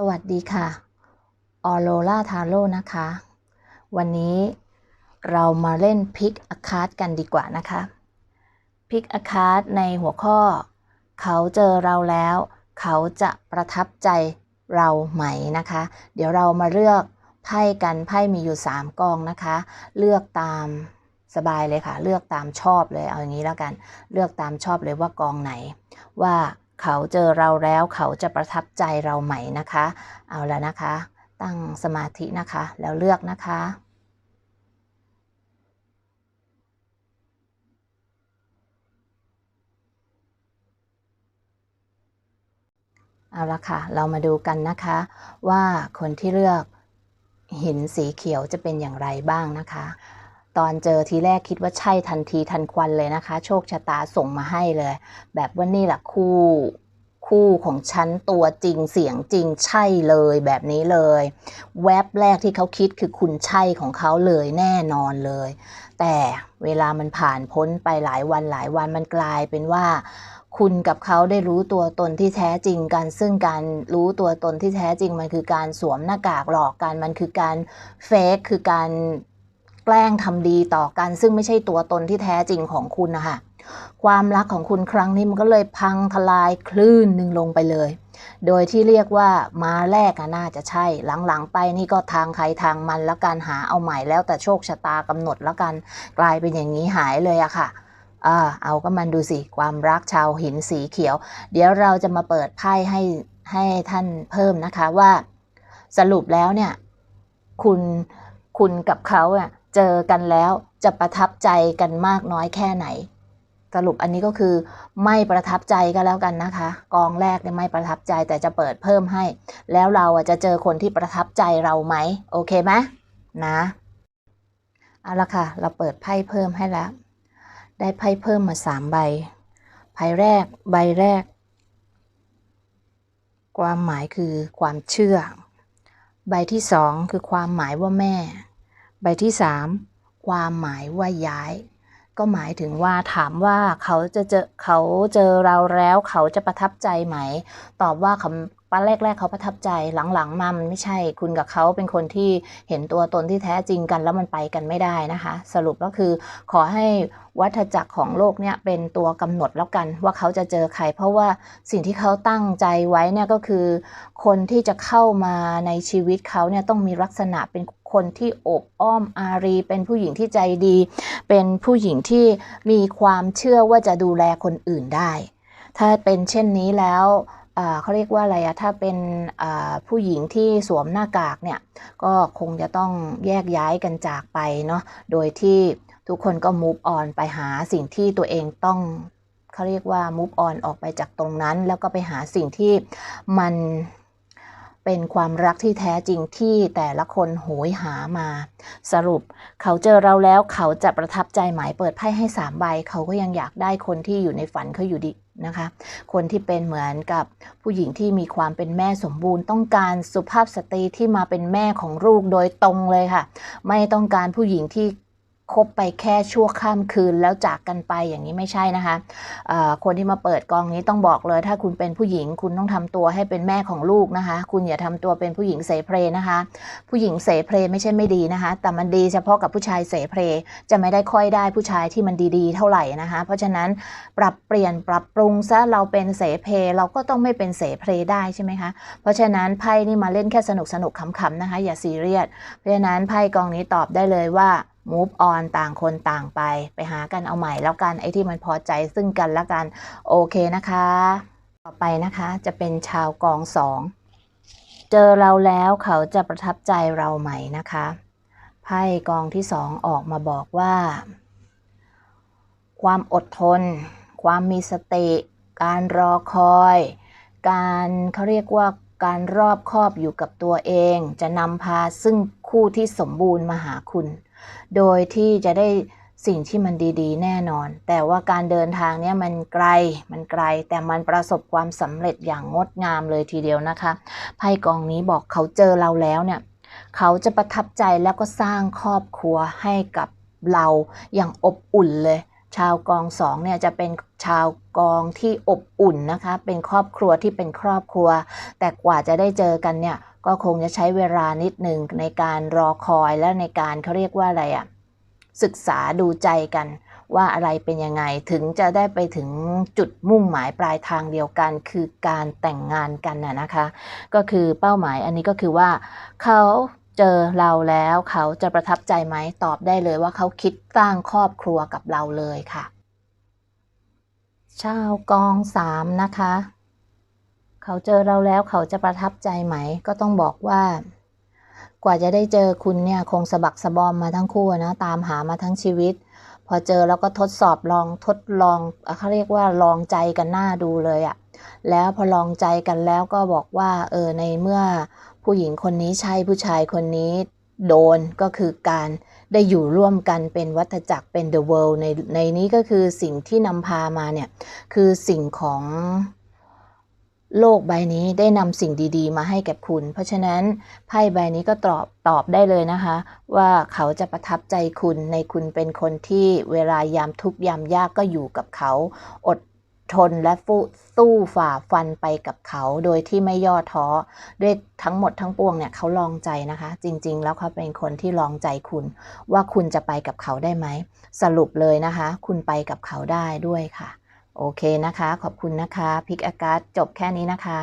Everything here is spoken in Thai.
สวัสดีค่ะออโรล่าทาโร่นะคะ วันนี้เรามาเล่นพิกอาคาร์ดกันดีกว่านะคะพิกอาคาร์ดในหัวข้อ เขาเจอเราแล้ว เขาจะประทับใจเราไหมนะคะ เดี๋ยวเรามาเลือกไพ่กันไพ่มีอยู่ 3กองนะคะ เลือกตามสบายเลยค่ะ เลือกตามชอบเลยเอาอย่างนี้แล้วกัน เลือกตามชอบเลยว่ากองไหนว่า เขาเจอเราแล้วเขาจะประทับใจเราไหมนะคะ เอาแล้วนะคะ ตั้งสมาธินะคะ แล้วเลือกนะคะเอาละค่ะ เรามาดูกันนะคะ ว่าคนที่เลือกหินสีเขียวจะเป็นอย่างไรบ้างนะคะ ตอนเจอทีแรกคิดว่าใช่ทันทีทันควันเลยนะคะ โชคชะตาส่งมาให้เลย แบบว่านี่แหละคู่คู่ของฉันตัวจริงเสียงจริงใช่เลยแบบนี้เลย แวบแรกที่เขาคิดคือคุณใช่ของเขาเลยแน่นอนเลย แต่เวลามันผ่านพ้นไปหลายวันหลายวันมันกลายเป็นว่า คุณกับเขาได้รู้ตัวตนที่แท้จริงกัน ซึ่งการรู้ตัวตนที่แท้จริงมันคือการสวมหน้ากากหลอกกันมันคือการเฟกคือการ แกล้งทำดีต่อกัน ซึ่งไม่ใช่ตัวตนที่แท้จริงของคุณนะคะความรักของคุณครั้งนี้มันก็เลยพังทลายคลื่นหนึ่งลงไปเลย โดยที่เรียกว่ามาแรกน่าจะใช่ หลังๆไปนี่ก็ทางใครทางมันแล้วการหาเอาใหม่แล้วแต่โชคชะตากำหนดแล้วกันกลายเป็นอย่างนี้หายเลยอะค่ะอ่าเอาก็มันดูสิความรักชาวหินสีเขียว เดี๋ยวเราจะมาเปิดไพ่ให้ให้ท่านเพิ่มนะคะว่า สรุปแล้วเนี่ย คุณ คุณกับเขาอะเจอกันแล้วจะประทับใจกันมากน้อยแค่ไหน สรุปอันนี้ก็คือไม่ประทับใจก็แล้วกันนะคะ กองแรกเนี่ยไม่ประทับใจแต่จะเปิดเพิ่มให้ แล้วเราจะเจอคนที่ประทับใจเราไหมโอเคไหมนะเอาละค่ะ เราเปิดไพ่เพิ่มให้แล้ว ได้ไพ่เพิ่มมาสามใบ ไพ่แรกใบแรก ความหมายคือความเชื่อ ใบที่สองคือความหมายว่าแม่ บที่สามความหมายว่าย้าย ก็หมายถึงว่าถามว่าเขาจะเจอเขาเจอเราแล้วเขาจะประทับใจไหม ตอบว่าเขาป้าแรก ๆ เขาประทับใจหลังๆมามันไม่ใช่คุณกับเขาเป็นคนที่เห็นตัวตนที่แท้จริงกันแล้วมันไปกันไม่ได้นะคะ สรุปก็คือ ขอให้วัฏจักรของโลกเนี่ยเป็นตัวกำหนดแล้วกันว่าเขาจะเจอใคร เพราะว่าสิ่งที่เขาตั้งใจไว้เนี่ยก็คือ คนที่จะเข้ามาในชีวิตเขาเนี่ยต้องมีลักษณะเป็น คนที่อบอ้อมอารี เป็นผู้หญิงที่ใจดี เป็นผู้หญิงที่มีความเชื่อว่าจะดูแลคนอื่นได้ ถ้าเป็นเช่นนี้แล้วเขาเรียกว่าอะไรอะถ้าเป็นผู้หญิงที่สวมหน้ากากเนี่ยก็คงจะต้องแยกย้ายกันจากไปเนาะโดยที่ทุกคนก็ move on ไปหาสิ่งที่ตัวเองต้องเขาเรียกว่า move on ออกไปจากตรงนั้น แล้วก็ไปหาสิ่งที่มัน เป็นความรักที่แท้จริงที่แต่ละคนโหยหามา สรุปเขาเจอเราแล้วเขาจะประทับใจหมายเปิดไพ่ให้สามใบ เขาก็ยังอยากได้คนที่อยู่ในฝันเขาอยู่ดีนะคะ คนที่เป็นเหมือนกับผู้หญิงที่มีความเป็นแม่สมบูรณ์ ต้องการสุภาพสตรีที่มาเป็นแม่ของลูกโดยตรงเลยค่ะ ไม่ต้องการผู้หญิงที่ คบไปแค่ชั่วข้ามคืนแล้วจากกันไปอย่างนี้ไม่ใช่นะคะะคนที่มาเปิดกองนี้ต้องบอกเลย ถ้าคุณเป็นผู้หญิงคุณต้องทำตัวให้เป็นแม่ของลูกนะคะ คุณอย่าทำตัวเป็นผู้หญิงเสเพลนะคะ ผู้หญิงเสเพลไม่ใช่ไม่ดีนะคะ แต่มันดีเฉพาะกับผู้ชายเสเพลจะไม่ได้ค่อยได้ผู้ชายที่มันดีๆ เท่าไหร่นะคะ เพราะฉะนั้นปรับเปลี่ยนปรับปรุงซะเราเป็นเสเพลเราก็ต้องไม่เป็นเสเพลได้ใช่ไหมคะเพราะฉะนั้นไพ่นี่มาเล่นแค่สนุกสนุกขำๆนะคะ อย่าซีเรียสเพราะฉะนั้นไพ่กองนี้ตอบได้เลยว่า move on ต่างคนต่างไป ไปหากันเอาใหม่แล้วกันไอ้ที่มันพอใจซึ่งกันและกัน โอเคนะคะ ต่อไปนะคะจะเป็นชาวกองสองเจอเราแล้วเขาจะประทับใจเราใหม่นะคะไพ่กองที่สองออกมาบอกว่า ความอดทน ความมีสติการรอคอย การเขาเรียกว่าการรอบคอบอยู่กับตัวเอง จะนำพาซึ่งคู่ที่สมบูรณ์มาหาคุณ โดยที่จะได้สิ่งที่มันดีๆ แน่นอน แต่ว่าการเดินทางเนี้ยมันไกล มันไกล แต่มันประสบความสำเร็จอย่างงดงามเลยทีเดียวนะคะ ไพ่กองนี้บอกเขาเจอเราแล้วเนี่ย เขาจะประทับใจแล้วก็สร้างครอบครัวให้กับเราอย่างอบอุ่นเลย ชาวกองสองเนี่ยจะเป็นชาวกองที่อบอุ่นนะคะ เป็นครอบครัวที่เป็นครอบครัว แต่กว่าจะได้เจอกันเนี่ย ก็คงจะใช้เวลานิดหนึ่งในการรอคอยและในการเขาเรียกว่าอะไรอะศึกษาดูใจกันว่าอะไรเป็นยังไงถึงจะได้ไปถึงจุดมุ่งหมายปลายทางเดียวกัน คือการแต่งงานกันน่ะนะคะ ก็คือเป้าหมายอันนี้ก็คือว่า เขาเจอเราแล้วเขาจะประทับใจไหมตอบได้เลยว่าเขาคิดสร้างครอบครัวกับเราเลยค่ะ ชาวกองสามนะคะ เขาเจอเราแล้วเขาจะประทับใจไหม ก็ต้องบอกว่า กว่าจะได้เจอคุณเนี่ยคงสะบักสะบอมมาทั้งคู่นะตามหามาทั้งชีวิต พอเจอแล้วก็ทดสอบลองทดลองเอ่อเขาเรียกว่าลองใจกันหน้าดูเลยอะแล้วพอลองใจกันแล้วก็บอกว่าเออในเมื่อผู้หญิงคนนี้ใช่ผู้ชายคนนี้โดนก็คือการได้อยู่ร่วมกันเป็นวัฏจักรเป็น the world ในในนี้ก็คือสิ่งที่นำพามาเนี่ย คือสิ่งของ โลกใบนี้ได้นำสิ่งดีๆ มาให้แก่คุณ เพราะฉะนั้นไพ่ใบนี้ก็ตอบตอบได้เลยนะคะ ว่าเขาจะประทับใจคุณในคุณเป็นคนที่เวลายามทุกข์ยามยากก็อยู่กับเขา อดทนและฟูสู้ฝ่าฟันไปกับเขา โดยที่ไม่ย่อท้อด้วยทั้งหมดทั้งปวงเนี่ยเขาลองใจนะคะ จริง ๆ แล้วเขาเป็นคนที่ลองใจคุณ ว่าคุณจะไปกับเขาได้ไหมสรุปเลยนะคะ คุณไปกับเขาได้ด้วยค่ะ โอเคนะคะ ขอบคุณนะคะ พิกอากาศจบแค่นี้นะคะ